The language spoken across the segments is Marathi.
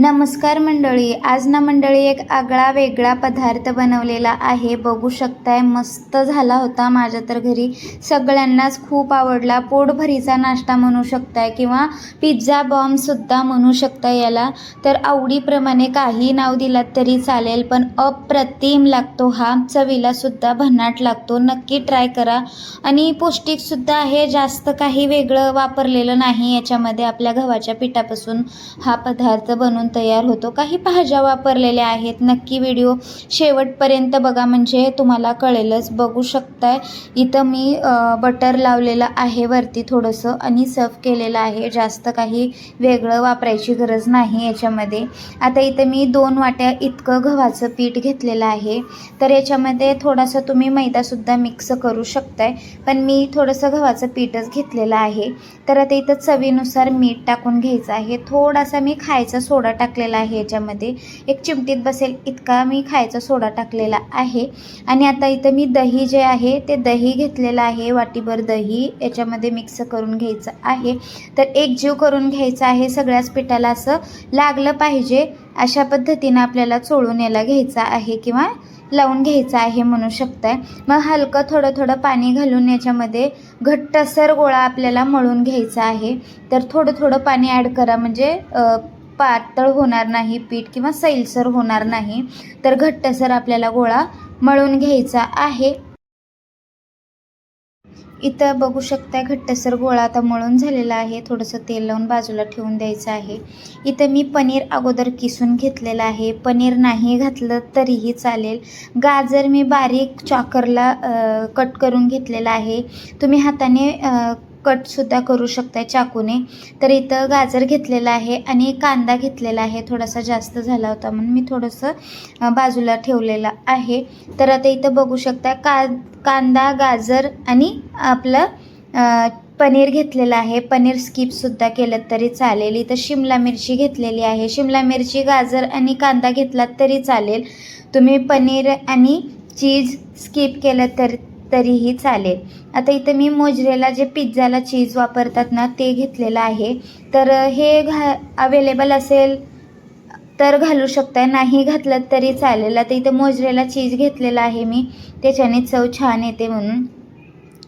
नमस्कार मंडळी आज ना मंडळी एक आगळा वेगळा पदार्थ बनवलेला आहे. बघू शकताय मस्त झाला होता माझ्या तर घरी. सगळ्यांनाच खूप आवडला. पोटभरीचा नाश्ता म्हणू शकताय किंवा पिझ्झा बॉम्बसुद्धा म्हणू शकताय याला. तर आवडीप्रमाणे काही नाव दिलात तरी चालेल पण अप्रतिम लागतो हा. चवीलासुद्धा भन्नाट लागतो. नक्की ट्राय करा. आणि पौष्टिकसुद्धा आहे जास्त काही वेगळं वापरलेलं नाही याच्यामध्ये आपल्या गव्हाच्या पिठापासून हा पदार्थ बनवून तयार होतो. काही भाज्या वापरलेल्या आहेत. नक्की व्हिडिओ शेवटपर्यंत बघा. म्हणजे तुम्हाला कळेलच. बघू शकताय. इथं मी बटर लावलेलं आहे वरती थोडंसं आणि सर्व केलेलं आहे. जास्त काही वेगळं वापरायची गरज नाही याच्यामध्ये. आता इथं मी दोन वाट्या इतकं गव्हाचं पीठ घेतलेलं आहे. तर याच्यामध्ये थोडासा तुम्ही मैदासुद्धा मिक्स करू शकताय. पण मी थोडंसं गव्हाचं पीठच घेतलेलं आहे. तर आता इथं चवीनुसार मीठ टाकून घ्यायचं आहे. थोडासा मी खायचा सोडा टाकलेला आहे याच्यामध्ये. एक चिमटीत बसेल इतका मी खायचा सोडा टाकलेला आहे. आणि आता इथं मी दही जे आहे ते दही घेतलेलं आहे वाटीभर दही याच्यामध्ये मिक्स करून घ्यायचं आहे. तर एक जीव करून घ्यायचा आहे सगळ्याच पिठाला असं लागलं पाहिजे अशा पद्धतीनं आपल्याला चोळून याला घ्यायचा आहे किंवा लावून घ्यायचं आहे म्हणू शकताय. मग हलकं थोडं थोडं पाणी घालून याच्यामध्ये घट्टसर गोळा आपल्याला मळून घ्यायचा आहे. तर थोडं थोडं पाणी ॲड करा म्हणजे पातळ होणार नाही पीठ किंवा सैलसर होणार नाही तर घट्टसर आपल्याला गोळा मळून घ्यायचा आहे. इथं बघू शकता घट्टसर गोळा आता मळून झालेला आहे. थोडंसं तेल लावून बाजूला ठेवून द्यायचं आहे. इथं मी पनीर अगोदर किसून घेतलेलं आहे. पनीर नाही घातलं तरीही चालेल. गाजर मी बारीक चॉकरला कट करून घेतलेला आहे. तुम्ही हाताने कटसुद्धा करू शकताय चाकूने. तर इथं गाजर घेतलेला आहे आणि कांदा घेतलेला आहे. थोडासा जास्त झाला होता म्हणून मी थोडंसं बाजूला ठेवलेलं आहे. तर आता इथं बघू शकता का कांदा गाजर आणि आपलं पनीर घेतलेलं आहे. पनीर स्किपसुद्धा केलं तरी चालेल. इथं शिमला मिरची घेतलेली आहे. शिमला मिरची गाजर आणि कांदा घेतलात तरी चालेल. तुम्ही पनीर आणि चीज स्किप केलं तर तरीही चालेल. आता इथं मी मोजरेला जे पिझ्झाला चीज वापरतात ना ते घेतलेलं आहे. तर हे घा अवेलेबल असेल तर घालू शकताय. नाही घातलं तरी चालेल. आता इथं मोजरेला चीज घेतलेला आहे मी. त्याच्याने चव छान येते म्हणून.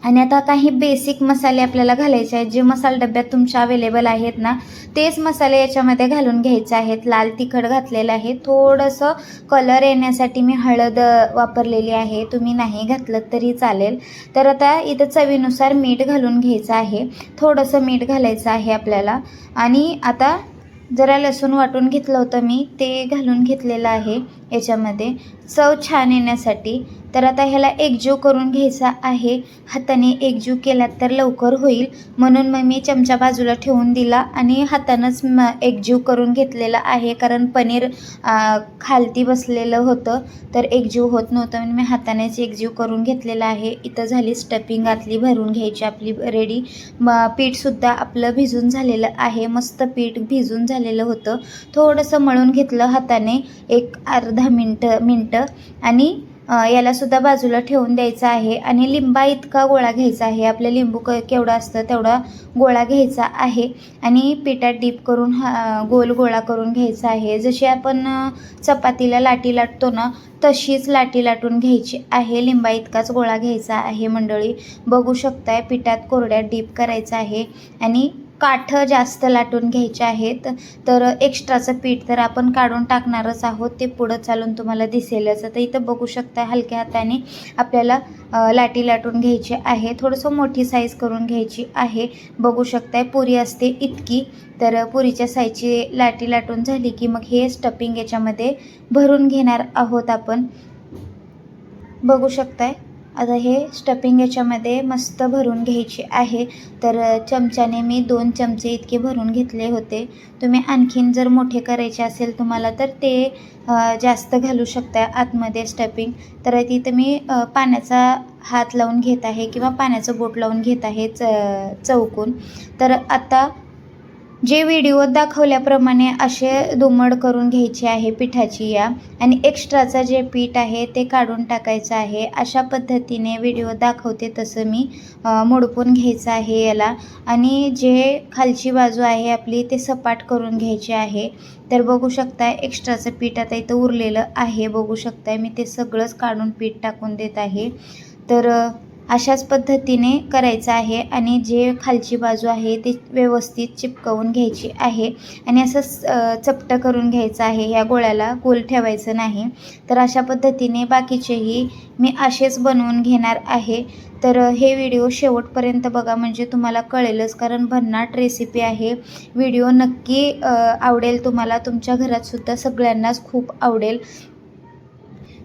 आणि आता काही बेसिक मसाले आपल्याला घालायचे आहेत. जे मसाले डब्यात तुमच्या अवेलेबल आहेत ना तेच मसाले याच्यामध्ये घालून घ्यायचे आहेत. लाल तिखट घातलेलं आहे. थोडंसं कलर येण्यासाठी मी हळद वापरलेली आहे. तुम्ही नाही घातलं तरी चालेल. तर आता इथं चवीनुसार मीठ घालून घ्यायचं आहे. थोडंसं मीठ घालायचं आहे आपल्याला. आणि आता जरा लसूण वाटून घेतलं होतं मी ते घालून घेतलेलं आहे. याच्यामध्ये चव छान येण्यासाठी. तर आता ह्याला एकजीव करून घ्यायचा आहे. हाताने एकजीव केलात तर लवकर होईल. म्हणून मग मी चमचा बाजूला ठेवून दिला आणि हातानंच म एकजीव करून घेतलेला आहे. कारण पनीर आ, खालती बसलेलं होतं तर एकजीव होत नव्हतं. म्हणून मी हातानेच एकजीव करून घेतलेला आहे. इथं झाली स्टफिंग आतली भरून घ्यायची आपली रेडी म पीठसुद्धा आपलं भिजून झालेलं आहे. मस्त पीठ भिजून झालेलं होतं. थोडंसं मळून घेतलं हाताने. एक अर्धा दहा मिनटं मिनटं. आणि यालासुद्धा बाजूला ठेवून द्यायचा आहे. आणि लिंबा इतका गोळा घ्यायचा आहे. आपलं लिंबू क केवढा असतं तेवढा गोळा घ्यायचा आहे. आणि पिठात डीप करून हा गोल गोळा करून घ्यायचा आहे. जशी आपण चपातीला लाटी लाटतो ना तशीच लाटी लाटून घ्यायची आहे. लिंबा इतकाच गोळा घ्यायचा आहे मंडळी. बघू शकताय पिठात कोरड्यात डीप करायचं आहे. आणि काठं जास्त लाटून घ्यायचे आहेत. तर एक्स्ट्राचं पीठ तर आपण काढून टाकणारच आहोत. ते पुढं चालून तुम्हाला दिसेलच आता इथं बघू शकता हलक्या हाताने आपल्याला लाटी लाटून घ्यायची आहे. थोडंसं मोठी साईज करून घ्यायची आहे. बघू शकताय पुरी असते इतकी. तर पुरीच्या साईजची लाटी लाटून झाली की मग हे स्टपिंग याच्यामध्ये भरून घेणार आहोत आपण. बघू शकताय. आता हे स्टफिंग याच्यामध्ये मस्त भरून घ्यायचे आहे. तर चमच्याने मी दोन चमचे इतके भरून घेतले होते. तुम्ही आणखीन जर मोठे करायचे असेल तुम्हाला तर ते जास्त घालू शकता आतमध्ये स्टफिंग तर तिथं मी पाण्याचा हात लावून घेत आहे किंवा पाण्याचं बोट लावून घेत आहे च चौकून. तर आता जे व्हिडिओत दाखवल्याप्रमाणे असे दुमड करून घ्यायची आहे पिठाची या आणि एक्स्ट्राचं जे पीठ आहे ते काढून टाकायचं आहे. अशा पद्धतीने व्हिडिओ दाखवते तसं मी मोडपून घ्यायचं आहे याला. आणि जे खालची बाजू आहे आपली ते सपाट करून घ्यायची आहे. तर बघू शकता एक्स्ट्राचं पीठ आता इथं उरलेलं आहे. बघू शकताय मी ते सगळंच काढून पीठ टाकून देत आहे. तर अशाच पद्धतीने करायचं आहे आणि जे खालची बाजू आहे ती व्यवस्थित चिपकवून घ्यायची आहे आणि असं चपटं करून घ्यायचं आहे. ह्या गोळ्याला गोल ठेवायचं नाही. तर अशा पद्धतीने बाकीचेही मी असेच बनवून घेणार आहे. तर हे व्हिडिओ शेवटपर्यंत बघा म्हणजे तुम्हाला कळेलच कारण भन्नाट रेसिपी आहे. व्हिडिओ नक्की आवडेल तुम्हाला. तुमच्या घरातसुद्धा सगळ्यांनाच खूप आवडेल.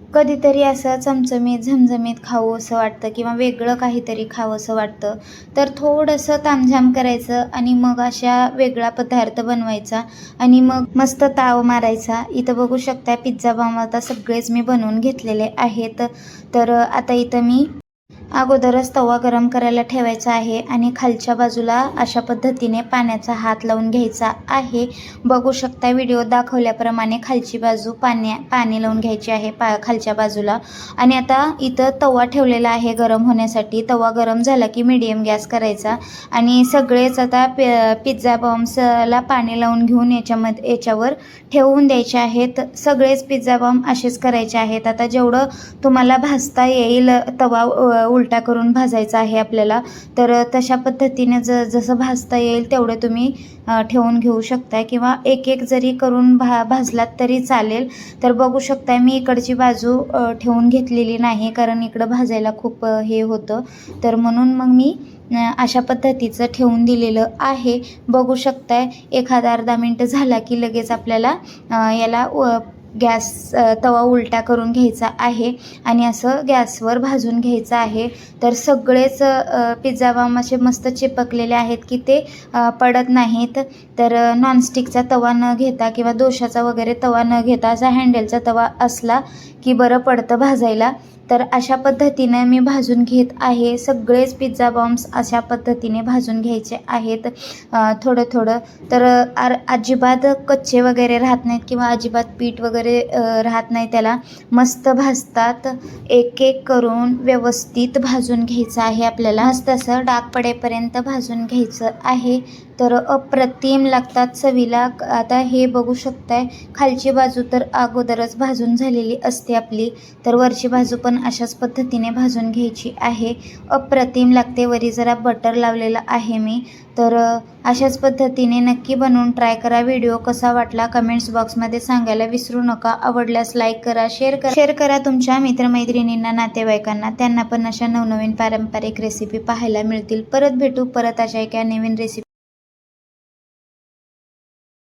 कधीतरी असं चमचमीत झमझमीत खाऊ असं वाटतं किंवा वेगळं काहीतरी खावं असं वाटतं. तर थोडंसं तामझाम करायचं आणि मग अशा वेगळा पदार्थ बनवायचा आणि मग मस्त ताव मारायचा. इथं बघू शकता पिझ्झा बॉम्ब आता सगळेच मी बनवून घेतलेले आहेत. तर आता इथं मी अगोदरच तवा गरम करायला ठेवायचा आहे आणि खालच्या बाजूला अशा पद्धतीने पाण्याचा हात लावून घ्यायचा आहे. बघू शकता व्हिडिओ दाखवल्याप्रमाणे खालची बाजू पाण्या पाणी लावून घ्यायची आहे पा खालच्या बाजूला. आणि आता इथं तवा ठेवलेला आहे गरम होण्यासाठी. तवा गरम झाला की मीडियम गॅस करायचा. आणि सगळेच आता पि पिझ्झा बॉम्ब्सला पाणी लावून घेऊन याच्यामध्ये याच्यावर ठेवून द्यायचे आहेत. सगळेच पिझ्झा बॉम्ब असेच करायचे आहेत. आता जेवढं तुम्हाला भाजता येईल तवा उलटा करून भाजायचा आहे आपल्याला. तर तशा पद्धतीने ज जसं भाजता येईल तेवढं तुम्ही ठेवून घेऊ शकताय किंवा एक एक जरी करून भा भाजलात तरी चालेल. तर बघू शकताय मी इकडची बाजू ठेवून घेतलेली नाही कारण इकडं भाजायला खूप हे होतं. तर म्हणून मग मी अशा पद्धतीचं ठेवून दिलेलं आहे. बघू शकताय एखादा अर्धा मिनटं झाला की लगेच आपल्याला याला व गॅस तवा उलटा करून घ्यायचा आहे आणि असं गॅसवर भाजून घ्यायचं आहे. तर सगळेच अ, पिझ्झा असे मस्त चिपकलेले आहेत की ते पडत नाहीत. तर नॉनस्टिकचा तवा न घेता किंवा दोशाचा वगैरे तवा न घेता असा हँडलचा तवा असला की बरं पडतं भाजायला. तर अशा पद्धतीनं मी भाजून घेत आहे. सगळेच पिझ्झा बॉम्ब्स अशा पद्धतीने भाजून घ्यायचे आहेत. थोडं थोडं तर आर अजिबात कच्चे वगैरे राहत नाहीत किंवा अजिबात पीठ वगैरे राहत नाही त्याला. मस्त भाजतात. एक एक करून व्यवस्थित भाजून घ्यायचं आहे आपल्याला. मस्त असं डाग पडेपर्यंत भाजून घ्यायचं आहे. तर अप्रतिम लागतात चवीला. आता हे बघू शकताय खालची बाजू तर अगोदरच भाजून झालेली असते आपली. तर वरची बाजू पण अशाच पद्धतीने भाजून घ्यायची आहे. अप्रतिम लागते वरी जरा बटर लावलेलं आहे मी. तर अशाच पद्धतीने नक्की बनवून ट्राय करा. व्हिडिओ कसा वाटला कमेंट्स बॉक्समध्ये सांगायला विसरू नका. आवडल्यास लाईक करा शेअर करा. शेअर करा तुमच्या मित्रमैत्रिणींना नातेवाईकांना. त्यांना पण अशा नवनवीन पारंपरिक रेसिपी पाहायला मिळतील. परत भेटू परत अशा एका नवीन रेसिपी